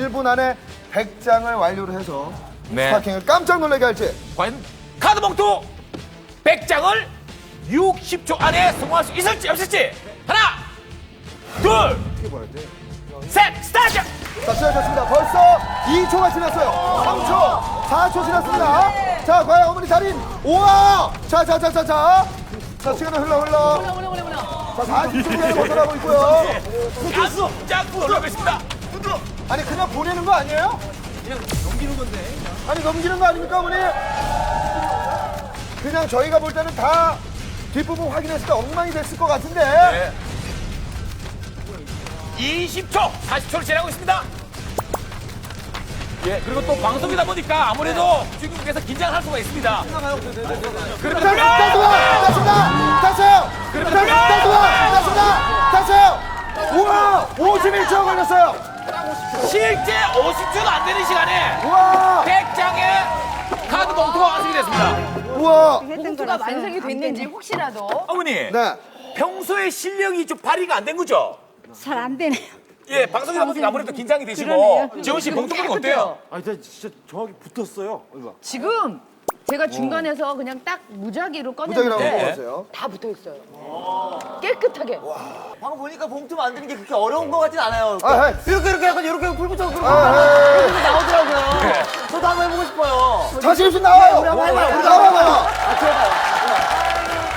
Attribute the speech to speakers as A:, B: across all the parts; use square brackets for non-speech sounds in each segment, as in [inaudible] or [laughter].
A: 1분 안에 100장을 완료를 해서
B: 네.
A: 스파킹을 깜짝 놀라게 할지.
B: 과연 카드 봉투 100장을 60초 안에 성공할 수 있을지 없을지 하나 둘셋 스타트
A: 자, 시작했습니다. 벌써 2초가 지났어요. 3초, 4초 지났습니다. 자, 과연 어머니 달인. 우와! 자, 자, 자, 자, 자. 자, 시간은 흘러, 흘러. 자, 40초를 벗어나고 있고요.
B: 깜짝 놀라고 있습니다
A: 아니, 그냥 보내는 거 아니에요? 그냥 넘기는 건데. 아니, 넘기는 거 아닙니까, 어머니? 그냥 저희가 볼 때는 다 뒷부분 확인했을 때 엉망이 됐을 것 같은데.
B: 네. 20초 40초를 지나고 있습니다 예 그리고 또 방송이다 보니까 아무래도 주인공께서 긴장할 수가 있습니다 그러면
A: 자, 땄습니다! 땄습니다! 땄어요!
B: 그러면
A: 땄-
B: 들어가!
A: 땄습니다! 땄습니다! 땄어요! 우와! 51초 걸렸어요!
B: 실제 50초도 안 되는 시간에
A: 우와!
B: 100장의 카드 봉투가 완성이 됐습니다
A: 우와!
C: 봉투가 완성이 됐는지 혹시라도
B: 어머니
A: 네.
B: 평소에 실력이 좀 발휘가 안 된 거죠?
D: 잘 안 되네요.
B: 예, 방송이다 보니까 아무래도 긴장이 되시고
D: 그러네요.
B: 지원 씨 봉투 보니 어때요?
E: 아, 진짜, 진짜 정확히 붙었어요.
C: 지금 제가 중간에서 그냥 딱 무작위로
A: 무작위라고
C: 꺼냈는데
A: 하세요.
C: 다 붙어 있어요. 깨끗하게.
E: 방금 보니까 봉투 만드는 게 그렇게 어려운 것 같진 않아요.
A: 아, 헤이.
E: 이렇게 이렇게 약간 이렇게 불 붙여서 그런
A: 아,
E: 거
A: 헤이.
E: 이렇게 나오더라고요. 저도 한번 해보고 싶어요.
A: 자신 있으면 나와요!
E: 우리 한번 해봐요.
A: 우리 나와봐요!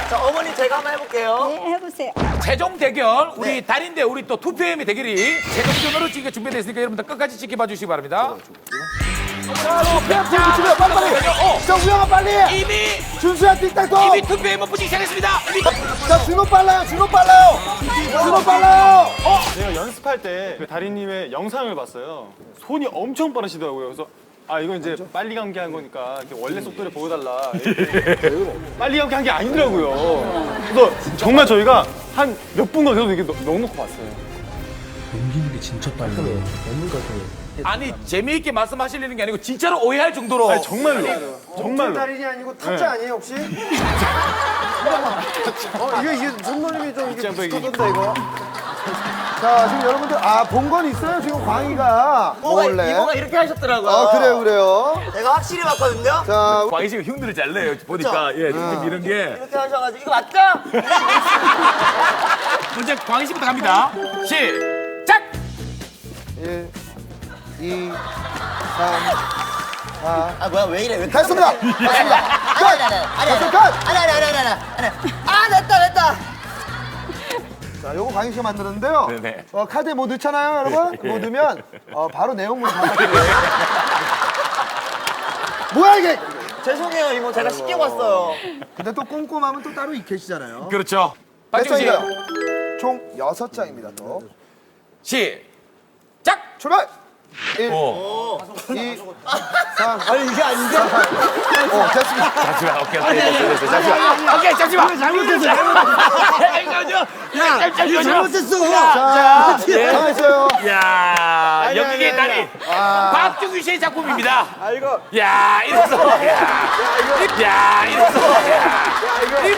E: 자, 어머니 제가 한번 해볼게요.
D: 네, 해보세요.
B: 최종 대결 우리 달인대 우리 또 2PM의 대결이 지금 준비되어 있으니까 여러분들 끝까지 지켜봐 주시기 바랍니다.
A: 자, 붙이면 빨리빨리!
B: 어,
A: 자, 우영아 빨리!
B: 이미
A: 준수야 띵딱도!
B: 이미 2PM은 붙이기 시작했습니다. 이미
A: 자, 준호 빨라요! 준호 빨라
F: 할때그 다리님의 영상을 봤어요. 손이 엄청 빠르시더라고요. 그래서 아 이건 이제 빨리 감기 한 거니까 이렇게 원래 속도를 보여달라. [laughs] 이렇게 빨리 감기 한 게 아니더라고요. 그래서 정말 저희가 한 몇 분간 계속 이렇게 넣- 넣어놓고 봤어요.
B: 아니 재미있게 말씀하시려는 게 아니고 진짜로 오해할 정도로
F: 아니 정말로 정말로.
A: 달인이 아니고 타짜 아니에요, 혹시? [laughs] 어, 이게, 이게 손놀림이 좀 이게 비슷하던데, 이거? 자, 지금 여러분들, 아, 본 건 있어요, 지금 광희가.
E: 이모가,
A: 원래.
E: 이모가 이렇게 하셨더라고요.
A: 아, 그래요, 그래요.
E: 제가 확실히 봤거든요.
A: 자,
B: 광희 씨가 흉들을 잘 내요. 보니까 예, 지금 이런 게
E: 이렇게 하셔가지고 이거 맞죠? [laughs]
B: 먼저 광희 씨부터 갑니다. 시작.
A: 1, 2, 3, 4.
E: 아 뭐야 왜 이래? 왜
A: 됐습니다! 됐습니다!
E: 아니 아니 아니 아니 아니
A: 끝!
E: 아니 아니 아니 아니 아니 아됐
A: 광희 씨가 만들었는데요.
B: 네네.
A: 어, 카드에 뭐 넣잖아요, 여러분? 뭐 넣으면, 어, 바로 내용물 바뀌어요. [laughs] 뭐야, 이게!
E: 죄송해요 이모 제가 쉽게 봤어요.
A: 근데 또 꼼꼼하면 또 따로 계시잖아요.
B: 그렇죠.
A: 몇
B: 박정희 씨
A: 장인가요? 총 6장입니다, 또.
B: 시작.
A: 출발! 1,
B: 오.
A: 2, 3,
E: 아니 이게 아닌데?
A: 5. 됐습니다.
B: 잠시만, 오케이, 오케이, 됐어, 됐어, 잠시만. 오케이, 잠시만. [laughs] 잘못했어, 야, 잠시만.
E: 잘못했어.
A: 자,
B: 예.
A: 당했어요.
B: 야,
A: 아니,
B: 연기의
A: 아니,
B: 달인
A: 아.
B: 박정규 씨의 작품입니다.
A: 아, 이거.
B: 야, 이랬어. 야, 야, 이랬어. 야, 야, 떨어지지,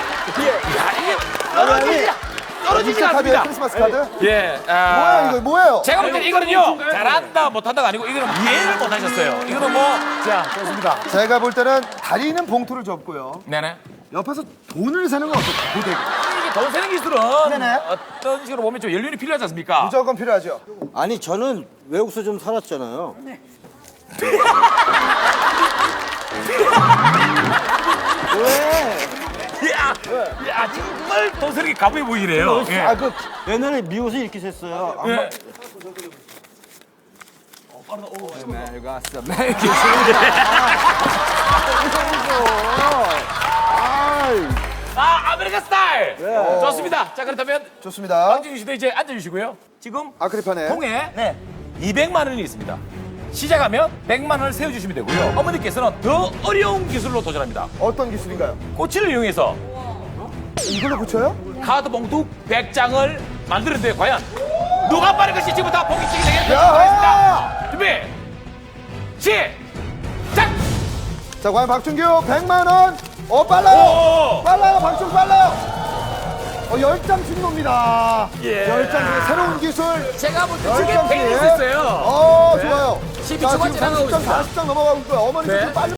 B: 떨어지지가
A: 카드예요,
B: 않습니다.
A: 크리스마스 카드?
B: 예,
A: 뭐야,
B: 아,
A: 이거 뭐예요?
B: 제가 볼때 이거는요, 잘한다, 못한다가 아니고 이거는 이해를 못하셨어요. 이거는 뭐, 자, 좋습니다.
A: 제가 볼 때는 다리는 봉투를 접고요.
B: 네네.
A: 옆에서 돈을 세는 건 어떨까요? 고데기.
B: 이게 돈 세는 기술은
A: 네네.
B: 어떤 식으로 보면 좀 연륜이 필요하지 않습니까?
A: 무조건 필요하죠.
G: 아니 저는 외국서 좀 살았잖아요. [laughs]
B: 야, 야, 정말 돈 세는 게 가부해 보이네요. 예.
G: 아 그 옛날에 미옷을 이렇게 셌어요. 아,
B: 예. 아, 아메리칸 스타일! 좋습니다. 자, 그렇다면
A: 좋습니다.
B: 황준희 씨도 이제 앉아주시고요. 지금
A: 아크리판에.
B: 통에
E: 네.
B: 200만 원이 있습니다. 시작하면 100만 원을 세워주시면 되고요. 어머니께서는 더 어려운 기술로 도전합니다.
A: 어떤 기술인가요?
B: 꼬치를 이용해서
A: 이걸로 붙여요?
B: 카드 봉투 100장을 만드는데 과연 누가 빠른 것이 지금부터 대결
A: 야하!
B: 펼쳐보겠습니다. 준비, 시작!
A: 자, 과연 박준규 100만 원. 어, 빨라요.
B: 오!
A: 빨라요, 박준 빨라요. 어, 10장 준 겁니다.
B: 예.
A: 10장 중에 새로운 기술.
B: 제가 볼때
A: 열
B: 저게
A: 장
B: 베일
A: 뒤에.
B: 있었어요.
A: 어, 좋아요.
B: 12
A: 자, 지금
B: 초반 지나가고
A: 30점,
B: 있습니다.
A: 40점 넘어가고 있고요. 어머니
B: 네.
A: 좀 빨리